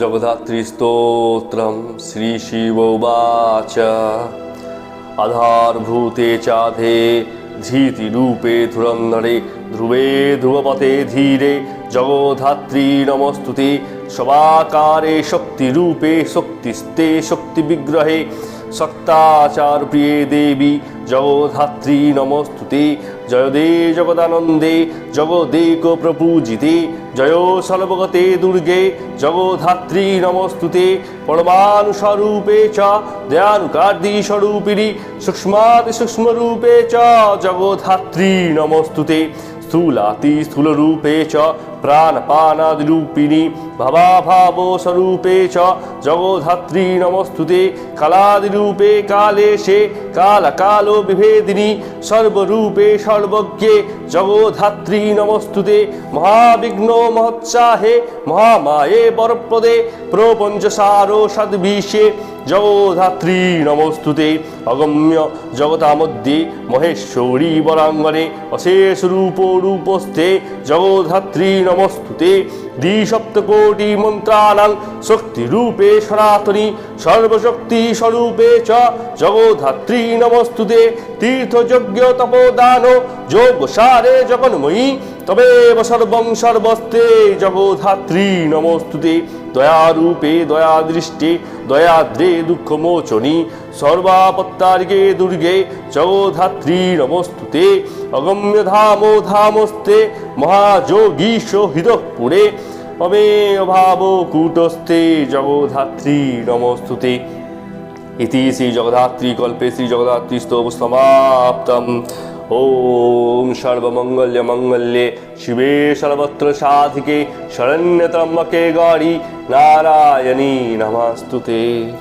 जगधात्रीस्तोत्रं श्रीशिव उवाच आधारभूते चाधे धीतिरूपे धुरन्धरे ध्रुवे ध्रुवपते धीरे जगोधात्री नमस्तुते शवाकारे शक्तिरूपे शक्तिस्ते शक्तिविग्रहे শক্তাচার প্রিয়ে দেবী জগধাত্রী নমস্তুতে। জয় দে জগদানন্দে জগদেক প্রপূজিতে জয় সর্বগতে দুর্গে জগধাত্রী নমস্তুতে। পরমাণু স্বরূপে চ দয়ানুকার্দি স্বরূপিণী সূক্ষ্মাতি সূক্ষ্মরূপে চ জগধাত্রী নমস্তুতে। স্থূলাতি স্থূলরূপে চ ভবাভাব স্বরূপে চ জগধাত্রী নমস্তুতে কালাদিরূপে কালেশে কালকালো বিভেদিনী সর্বরূপে সর্বজ্ঞে জগধাত্রী নমস্তুতে মহাবিঘ্ন মহোৎসাহে মহামায়ে বরপ্রদে প্রপঞ্চসারো সদ্বিষে জগধাত্রী নমস্তুতে অগম্য জগতামধ্যে মহেশ্বরী বরাঙ্গনে অশেষ রূপ রূপস্থে জগধাত্রী নমস্তুতে দ্বিসপ্তকোটি মন্ত্রাণাং শক্তিরূপে সনাতনী সর্বশক্তি স্বরূপে চ জগধাত্রী নমস্তুতে তীর্থযজ্ঞ তপোদান যোগসারে জগন্ময়ী তবেব সর্বং সর্বস্তে জগধাত্রী নমস্তুতে, দয়ারূপে দয়াদৃষ্টে, দয়াদ্রে দুঃখমোচনী সর্বাপত্তারিকে দুর্গে জগধাত্রী নমস্তুতে, অগম্য ধামো ধামস্তে মহাযোগীশ হৃদপুরে অমেয় ভাব কূটস্থে জগধাত্রী নমস্তুতে। ইতি শ্রী জগধাত্রী কল্পে শ্রী জগধাত্রী স্তব সমাপ্তম ওম সর্বমঙ্গল্য মঙ্গল্যে। শিবে সর্বত্র সাধিকে শরণ্যত্রম্বকে গৌরী। নারায়ণী নমস্তুতে।